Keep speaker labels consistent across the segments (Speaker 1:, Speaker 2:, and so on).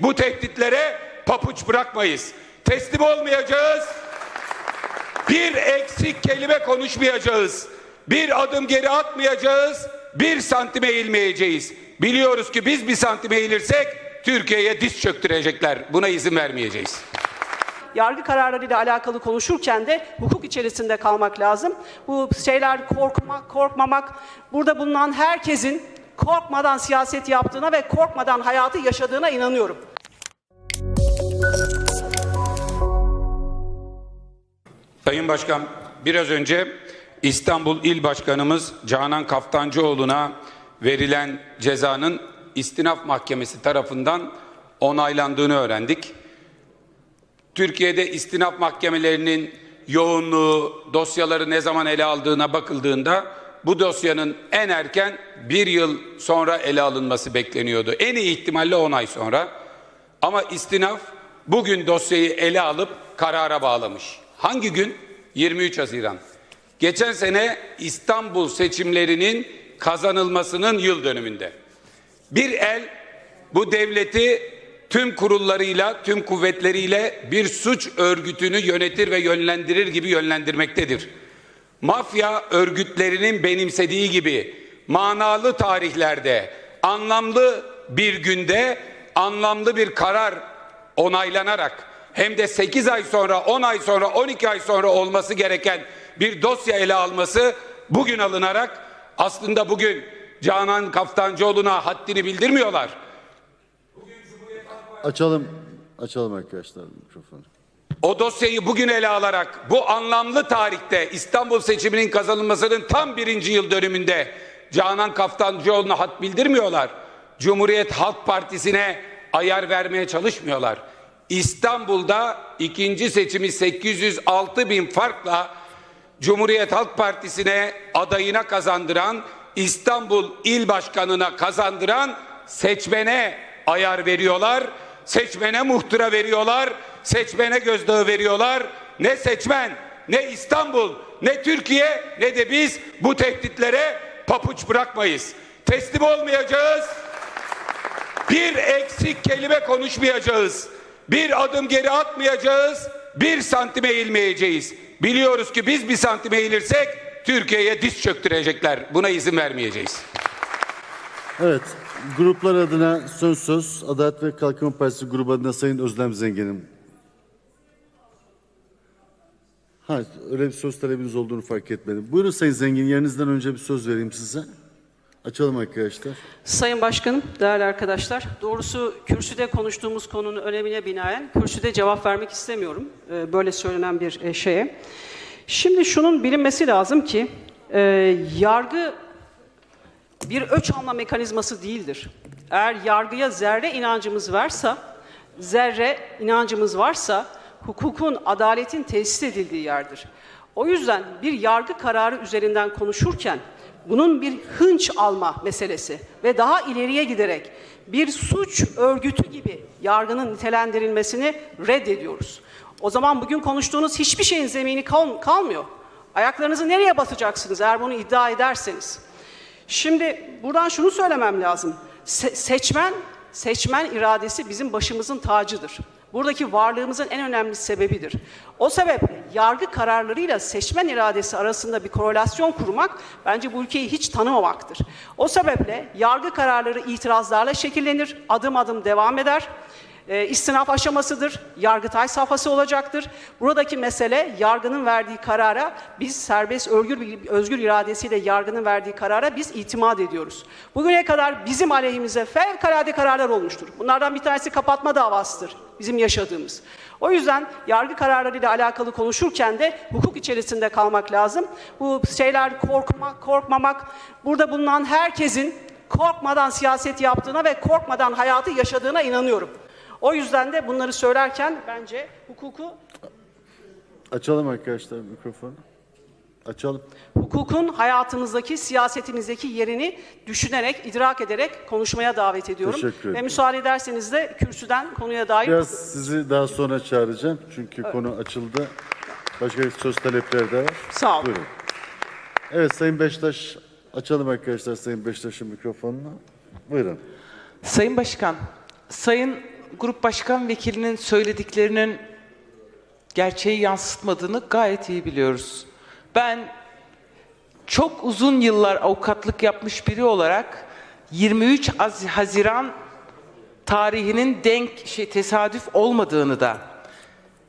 Speaker 1: Bu tehditlere papuç bırakmayız. Teslim olmayacağız. Bir eksik kelime konuşmayacağız. Bir adım geri atmayacağız. Bir santim eğilmeyeceğiz. Biliyoruz ki biz bir santim eğilirsek Türkiye'ye diz çöktürecekler. Buna izin vermeyeceğiz.
Speaker 2: yargı kararlarıyla alakalı konuşurken de hukuk içerisinde kalmak lazım. Bu şeyler korkmak, korkmamak, burada bulunan herkesin korkmadan siyaset yaptığına ve korkmadan hayatı yaşadığına inanıyorum.
Speaker 1: Sayın Başkan, biraz önce İstanbul İl Başkanımız Canan Kaftancıoğlu'na verilen cezanın istinaf mahkemesi tarafından onaylandığını öğrendik. Türkiye'de istinaf mahkemelerinin yoğunluğu, dosyaları ne zaman ele aldığına bakıldığında bu dosyanın en erken bir yıl sonra ele alınması bekleniyordu. En iyi ihtimalle 10 ay sonra. Ama istinaf bugün dosyayı ele alıp karara bağlamış. Hangi gün? 23 Haziran. Geçen sene İstanbul seçimlerinin kazanılmasının yıl dönümünde. Bir el bu devleti tüm kurullarıyla, tüm kuvvetleriyle bir suç örgütünü yönetir ve yönlendirir gibi yönlendirmektedir. Mafya örgütlerinin benimsediği gibi manalı tarihlerde, anlamlı bir günde, anlamlı bir karar onaylanarak hem de 8 ay sonra, 10 ay sonra, 12 ay sonra olması gereken bir dosya ele alması bugün alınarak aslında bugün Canan Kaftancıoğlu'na haddini bildirmiyorlar.
Speaker 3: Açalım. Açalım arkadaşlar mikrofonu.
Speaker 1: O dosyayı bugün ele alarak bu anlamlı tarihte İstanbul seçiminin kazanılmasının tam birinci yıl dönümünde Canan Kaftancıoğlu'na hat bildirmiyorlar. Cumhuriyet Halk Partisi'ne ayar vermeye çalışmıyorlar. İstanbul'da ikinci seçimi 806 bin farkla Cumhuriyet Halk Partisi'ne adayına kazandıran, İstanbul İl Başkanı'na kazandıran seçmene ayar veriyorlar. Seçmene muhtıra veriyorlar. Seçmene gözdağı veriyorlar. Ne seçmen, ne İstanbul, ne Türkiye, ne de biz bu tehditlere papuç bırakmayız. Teslim olmayacağız. Bir eksik kelime konuşmayacağız. Bir adım geri atmayacağız. Bir santim eğilmeyeceğiz. Biliyoruz ki biz bir santim eğilirsek Türkiye'ye diz çöktürecekler. Buna izin vermeyeceğiz.
Speaker 3: Evet. Gruplar adına son söz Adalet ve Kalkınma Partisi grubu adına Sayın Özlem Zengin'im. Ha, öyle bir söz talebiniz olduğunu fark etmedim. Buyurun Sayın Zengin, yerinizden önce bir söz vereyim size. Açalım arkadaşlar.
Speaker 2: Sayın Başkanım, değerli arkadaşlar, doğrusu kürsüde konuştuğumuz konunun önemine binaen kürsüde cevap vermek istemiyorum e, böyle söylenen bir e, şeye. Şimdi şunun bilinmesi lazım ki e, yargı bir öç alma mekanizması değildir. Eğer yargıya zerre inancımız varsa, zerre inancımız varsa hukukun, adaletin tesis edildiği yerdir. O yüzden bir yargı kararı üzerinden konuşurken bunun bir hınç alma meselesi ve daha ileriye giderek bir suç örgütü gibi yargının nitelendirilmesini reddediyoruz. O zaman bugün konuştuğunuz hiçbir şeyin zemini kal- kalmıyor. Ayaklarınızı nereye basacaksınız eğer bunu iddia ederseniz? Şimdi buradan şunu söylemem lazım. Se- seçmen, seçmen iradesi bizim başımızın tacıdır. Buradaki varlığımızın en önemli sebebidir. O sebeple yargı kararlarıyla seçmen iradesi arasında bir korelasyon kurmak bence bu ülkeyi hiç tanımamaktır. O sebeple yargı kararları itirazlarla şekillenir, adım adım devam eder e, istinaf aşamasıdır, yargıtay safhası olacaktır. Buradaki mesele yargının verdiği karara biz serbest özgür, özgür iradesiyle yargının verdiği karara biz itimat ediyoruz. Bugüne kadar bizim aleyhimize fevkalade kararlar olmuştur. Bunlardan bir tanesi kapatma davasıdır bizim yaşadığımız. O yüzden yargı kararlarıyla alakalı konuşurken de hukuk içerisinde kalmak lazım. Bu şeyler korkmak, korkmamak, burada bulunan herkesin korkmadan siyaset yaptığına ve korkmadan hayatı yaşadığına inanıyorum. O yüzden de bunları söylerken bence hukuku
Speaker 3: Açalım arkadaşlar mikrofonu. Açalım.
Speaker 2: hukukun hayatımızdaki, siyasetimizdeki yerini düşünerek, idrak ederek konuşmaya davet ediyorum.
Speaker 3: Teşekkür ederim.
Speaker 2: Ve müsaade ederseniz de kürsüden konuya dair
Speaker 3: Biraz sizi daha sonra çağıracağım çünkü konu açıldı. Başka bir söz talepleri de var.
Speaker 2: Sağ olun.
Speaker 3: Buyurun. Evet Sayın Beştaş, açalım arkadaşlar Sayın Beştaş'ın mikrofonunu. Buyurun.
Speaker 4: Sayın Başkan, Sayın grup başkan vekilinin söylediklerinin gerçeği yansıtmadığını gayet iyi biliyoruz. Ben çok uzun yıllar avukatlık yapmış biri olarak 23 Az- Haziran tarihinin denk şey tesadüf olmadığını da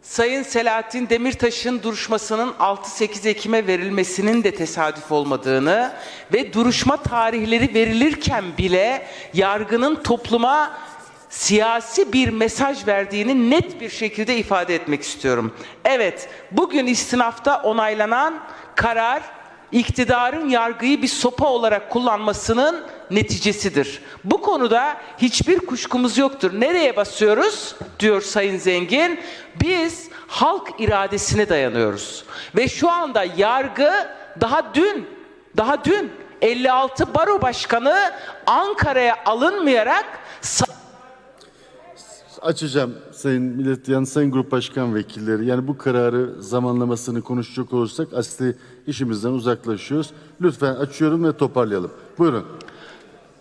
Speaker 4: Sayın Selahattin Demirtaş'ın duruşmasının 6-8 Ekim'e verilmesinin de tesadüf olmadığını ve duruşma tarihleri verilirken bile yargının topluma siyasi bir mesaj verdiğini net bir şekilde ifade etmek istiyorum. Evet, bugün istinafta onaylanan karar iktidarın yargıyı bir sopa olarak kullanmasının neticesidir. Bu konuda hiçbir kuşkumuz yoktur. Nereye basıyoruz? diyor Sayın Zengin. Biz halk iradesine dayanıyoruz. Ve şu anda yargı daha dün, daha dün 56 baro başkanı Ankara'ya alınmayarak
Speaker 3: Açacağım Sayın Millet yani Sayın Grup Başkan Vekilleri. Yani bu kararı zamanlamasını konuşacak olursak asli işimizden uzaklaşıyoruz. Lütfen açıyorum ve toparlayalım. Buyurun.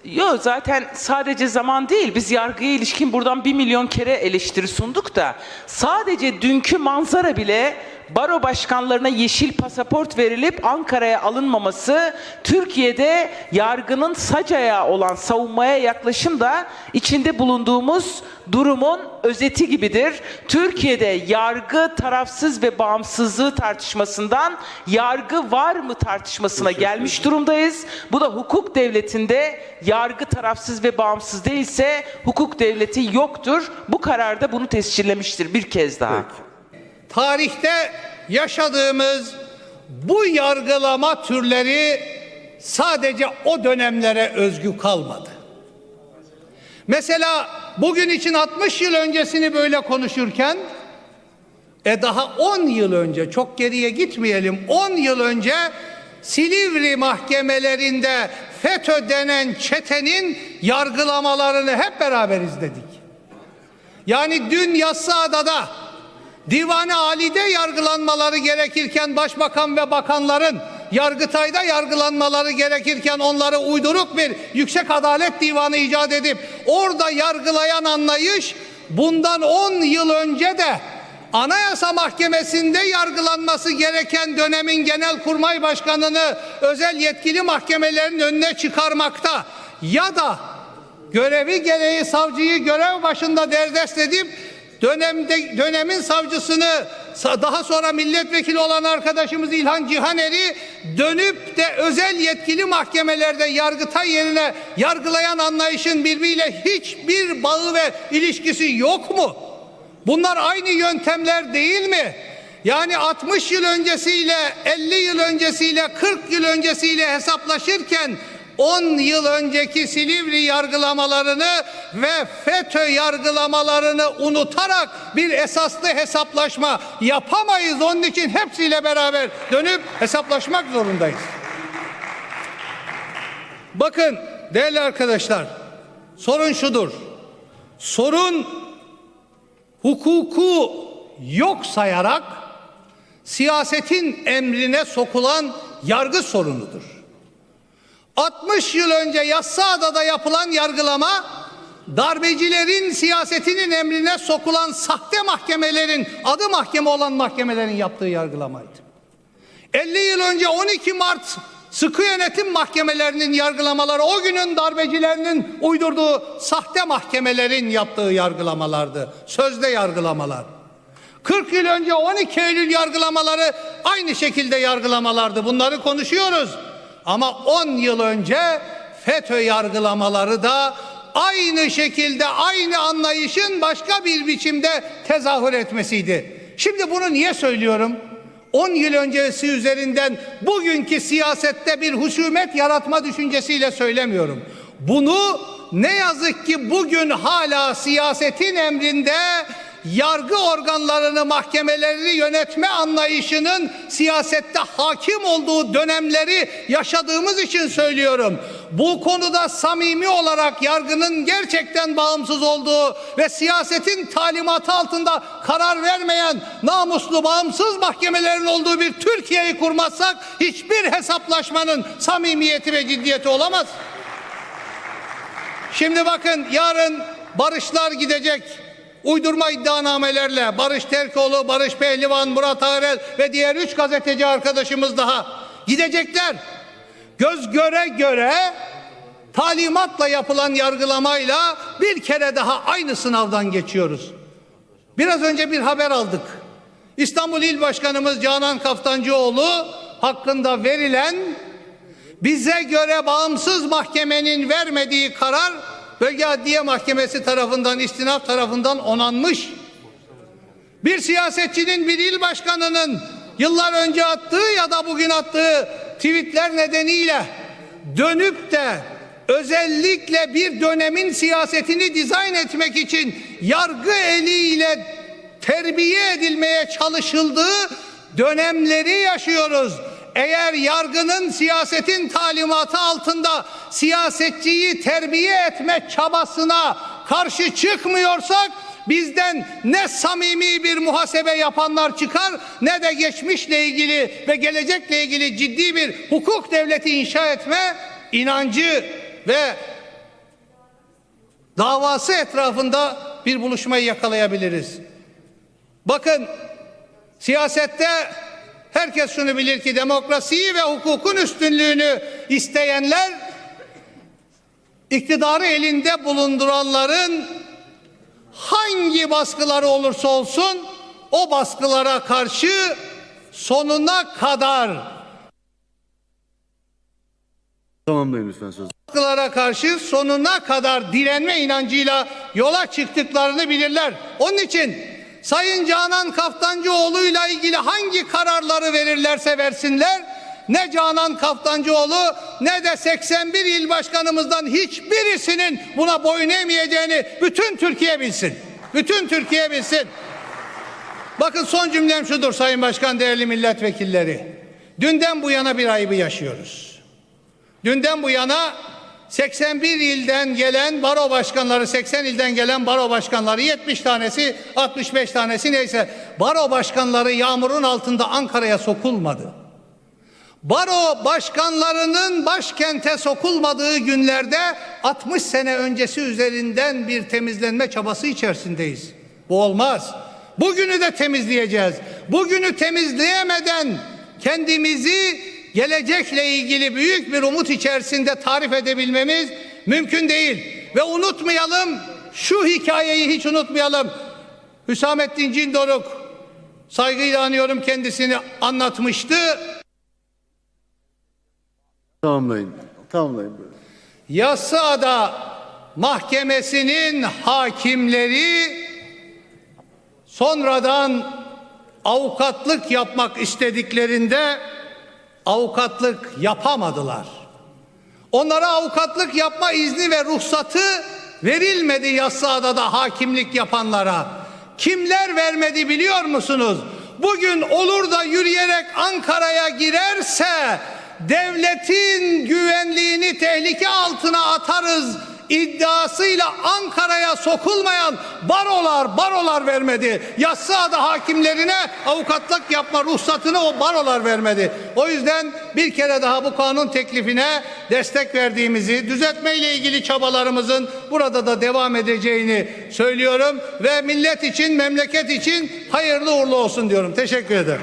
Speaker 4: Yok zaten sadece zaman değil. Biz yargıya ilişkin buradan bir milyon kere eleştiri sunduk da sadece dünkü manzara bile baro başkanlarına yeşil pasaport verilip Ankara'ya alınmaması Türkiye'de yargının sac ayağı olan savunmaya yaklaşım da içinde bulunduğumuz durumun özeti gibidir. Türkiye'de yargı tarafsız ve bağımsızlığı tartışmasından yargı var mı tartışmasına gelmiş durumdayız. Bu da hukuk devletinde yargı tarafsız ve bağımsız değilse hukuk devleti yoktur. Bu kararda bunu tescillemiştir bir kez daha.
Speaker 5: Tarihte yaşadığımız bu yargılama türleri sadece o dönemlere özgü kalmadı. Mesela bugün için 60 yıl öncesini böyle konuşurken e daha 10 yıl önce çok geriye gitmeyelim 10 yıl önce Silivri mahkemelerinde FETÖ denen çetenin yargılamalarını hep beraber izledik. Yani dün Yassıada'da Divan-ı Ali'de yargılanmaları gerekirken başbakan ve bakanların Yargıtay'da yargılanmaları gerekirken onları uyduruk bir yüksek adalet divanı icat edip orada yargılayan anlayış bundan 10 yıl önce de Anayasa Mahkemesi'nde yargılanması gereken dönemin genelkurmay başkanını özel yetkili mahkemelerin önüne çıkarmakta ya da görevi gereği savcıyı görev başında derdest edip dönemde dönemin savcısını sa- daha sonra milletvekili olan arkadaşımız İlhan Cihaner'i dönüp de özel yetkili mahkemelerde yargıtay yerine yargılayan anlayışın birbiriyle hiçbir bağı ve ilişkisi yok mu? Bunlar aynı yöntemler değil mi? Yani 60 yıl öncesiyle 50 yıl öncesiyle 40 yıl öncesiyle hesaplaşırken 10 yıl önceki Silivri yargılamalarını ve FETÖ yargılamalarını unutarak bir esaslı hesaplaşma yapamayız. Onun için hepsiyle beraber dönüp hesaplaşmak zorundayız. Bakın değerli arkadaşlar sorun şudur. Sorun hukuku yok sayarak siyasetin emrine sokulan yargı sorunudur. 60 yıl önce Yassıada'da yapılan yargılama darbecilerin siyasetinin emrine sokulan sahte mahkemelerin adı mahkeme olan mahkemelerin yaptığı yargılamaydı. 50 yıl önce 12 Mart sıkı yönetim mahkemelerinin yargılamaları o günün darbecilerinin uydurduğu sahte mahkemelerin yaptığı yargılamalardı. Sözde yargılamalar. 40 yıl önce 12 Eylül yargılamaları aynı şekilde yargılamalardı. Bunları konuşuyoruz. Ama 10 yıl önce FETÖ yargılamaları da aynı şekilde aynı anlayışın başka bir biçimde tezahür etmesiydi. Şimdi bunu niye söylüyorum? 10 yıl öncesi üzerinden bugünkü siyasette bir husumet yaratma düşüncesiyle söylemiyorum. Bunu ne yazık ki bugün hala siyasetin emrinde yargı organlarını, mahkemelerini yönetme anlayışının siyasette hakim olduğu dönemleri yaşadığımız için söylüyorum. Bu konuda samimi olarak yargının gerçekten bağımsız olduğu ve siyasetin talimatı altında karar vermeyen namuslu bağımsız mahkemelerin olduğu bir Türkiye'yi kurmazsak hiçbir hesaplaşmanın samimiyeti ve ciddiyeti olamaz. Şimdi bakın yarın barışlar gidecek. Uydurma iddianamelerle Barış Terkoğlu, Barış Pehlivan, Murat Arel ve diğer üç gazeteci arkadaşımız daha gidecekler. Göz göre göre talimatla yapılan yargılamayla bir kere daha aynı sınavdan geçiyoruz. Biraz önce bir haber aldık. İstanbul İl Başkanımız Canan Kaftancıoğlu hakkında verilen bize göre bağımsız mahkemenin vermediği karar Bölge Adliye Mahkemesi tarafından, istinaf tarafından onanmış. Bir siyasetçinin, bir il başkanının yıllar önce attığı ya da bugün attığı tweetler nedeniyle dönüp de özellikle bir dönemin siyasetini dizayn etmek için yargı eliyle terbiye edilmeye çalışıldığı dönemleri yaşıyoruz. Eğer yargının siyasetin talimatı altında siyasetçiyi terbiye etme çabasına karşı çıkmıyorsak bizden ne samimi bir muhasebe yapanlar çıkar ne de geçmişle ilgili ve gelecekle ilgili ciddi bir hukuk devleti inşa etme inancı ve davası etrafında bir buluşmayı yakalayabiliriz. Bakın siyasette herkes şunu bilir ki demokrasiyi ve hukukun üstünlüğünü isteyenler iktidarı elinde bulunduranların hangi baskıları olursa olsun o baskılara karşı sonuna kadar
Speaker 3: Tamamlayın lütfen sözü.
Speaker 5: baskılara karşı sonuna kadar direnme inancıyla yola çıktıklarını bilirler. Onun için Sayın Canan Kaftancıoğlu'yla ilgili hangi kararları verirlerse versinler ne Canan Kaftancıoğlu ne de 81 il başkanımızdan hiçbirisinin buna boyun eğmeyeceğini bütün Türkiye bilsin. Bütün Türkiye bilsin. Bakın son cümlem şudur Sayın Başkan, değerli milletvekilleri. Dünden bu yana bir ayıbı yaşıyoruz. Dünden bu yana 81 ilden gelen baro başkanları, 80 ilden gelen baro başkanları, 70 tanesi, 65 tanesi neyse baro başkanları yağmurun altında Ankara'ya sokulmadı. Baro başkanlarının başkente sokulmadığı günlerde 60 sene öncesi üzerinden bir temizlenme çabası içerisindeyiz. Bu olmaz. Bugünü de temizleyeceğiz. Bugünü temizleyemeden kendimizi gelecekle ilgili büyük bir umut içerisinde tarif edebilmemiz mümkün değil. Ve unutmayalım, şu hikayeyi hiç unutmayalım. Hüsamettin Cindoruk, saygıyla anıyorum kendisini anlatmıştı.
Speaker 3: Tamamlayın. Tamamlayın böyle.
Speaker 5: Yassıada Mahkemesi'nin hakimleri sonradan avukatlık yapmak istediklerinde avukatlık yapamadılar. Onlara avukatlık yapma izni ve ruhsatı verilmedi Yassıada'da hakimlik yapanlara. Kimler vermedi biliyor musunuz? Bugün olur da yürüyerek Ankara'ya girerse devletin güvenliğini tehlike altına atarız iddiasıyla Ankara'ya sokulmayan barolar barolar vermedi. Yassıada hakimlerine avukatlık yapma ruhsatını o barolar vermedi. O yüzden bir kere daha bu kanun teklifine destek verdiğimizi, düzeltmeyle ilgili çabalarımızın burada da devam edeceğini söylüyorum ve millet için, memleket için hayırlı uğurlu olsun diyorum. Teşekkür ederim.